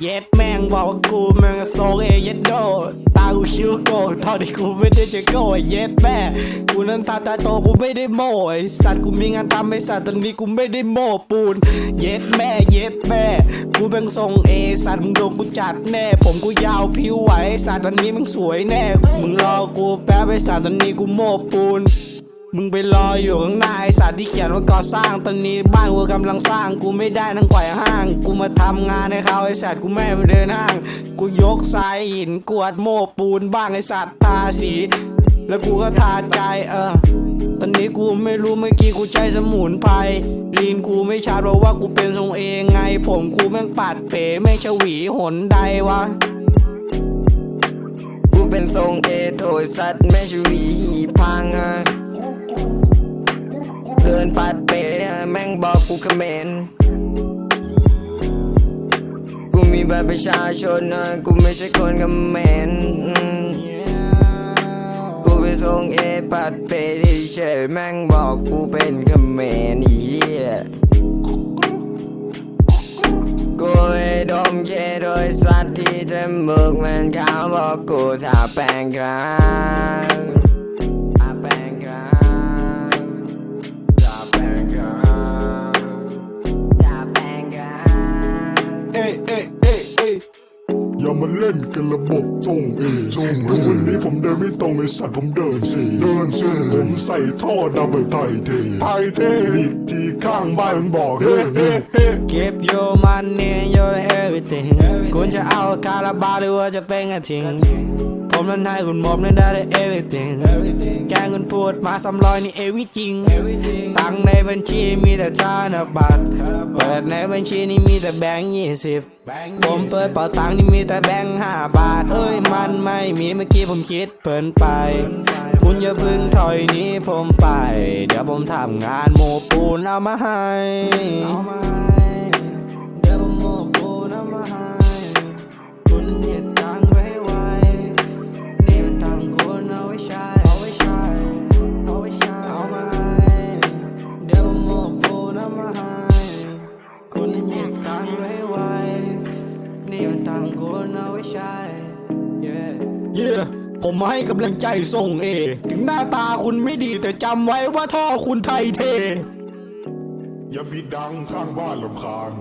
เย็ดแม่งบอกว่ากูแม่งโซเอเย็ดโดตากูคิ้วโกตอนที่กูไม่ได้จะโกเย็ดแม่กูนั้นตาตาโตกูไม่ได้โม่ไอสัตว์กูมีงานทำไอ้สัตว์ตอนนี้กูไม่ได้โม่ปูน เย็ดแม่เย็ดแม่กูแม่งทรงเอสัตว์มึงโดนกูจัดแน่ ผมกูยาวผิวไหวสัตว์ตอนนี้มึงสวยแน่มึงรอกูแป๊บไอสัตว์ตอนนี้กูโม่ปูน มึงไปรออยู่ข้างหน้าไอสัตว์ที่เขียนว่าก่อสร้าง ตอนนี้บ้านกูกำลังสร้าง กูไม่ได้นั่งไกวห้าง กูมาทำงานให้เขาไอสัตว์กูไม่ไปเดินห้าง กูยกทรายหินกวดโม่ปูนบ้างไอสัตว์ทาสี แล้วกูก็ทาใจเออ ตอนนี้กูไม่รู้เมื่อกี้กูใจสมุนไพรลีนกูไม่ชัดเพราะว่ากูเป็นทรงเองไง ผมกูแม่งปัดเป๋แม่งชวีหนใดวะกูเป็นทรงเอโถยสัตว์แม่ชวีพังอะินปัดเป๋อะแม่งบอกกูเขมรกูมีบัตรประชาชนอะกูไม่ใช่คนเขมรอืมกูเป็นทรงเอปัดเป๋เฉยแม่งบอกกูเป็นเขมรไอ้เหี้ยกูไม่ดมเคโดยสัตว์ที่จมูกมันขาวบอกกูทาแป้งขาว อย่ามาเล่นกันระบบจงเอจงเอวันนี้ผมเดินไม่ตรงไอสัตว์ผมเดินสิเดินสิผมใส่ท่อดับเบิลไทยเทไทยเทบีบที่ข้างบ้านมันบอกเฮ้เฮ้เฮ้เก็บโยมันเนี่ยโยน everything คุณจะเอาคาราบาวหรือว่าจะเป็นกระทิง ผมนั้นให้คุณหมอบนั้นได้ everything แกล้งคุณพูดมาสำรอยนี่เอวิจริงตังค์ในบัญชีมีแต่ธนบัตรเปิดในบัญชีนี่มีแต่แบงค์ยี่สิบผมเปิดเป๋าตังค์นี่มีแต่แบงค์ห้าบาท เอ้ยมันไม่มีเมื่อกี้ผมคิดเพลินไป คุณอย่าเพึ่งถอยหนี้ผมไป เดี๋ยวผมทำงานโมปูนเอามาให้ yeah yeah ผมมาให้กำลังใจส่งเอ ถึงหน้าตาคุณไม่ดีแต่จำไว้ว่าท่อคุณไทยเท อย่าบิดดังข้างบ้านลำคาญ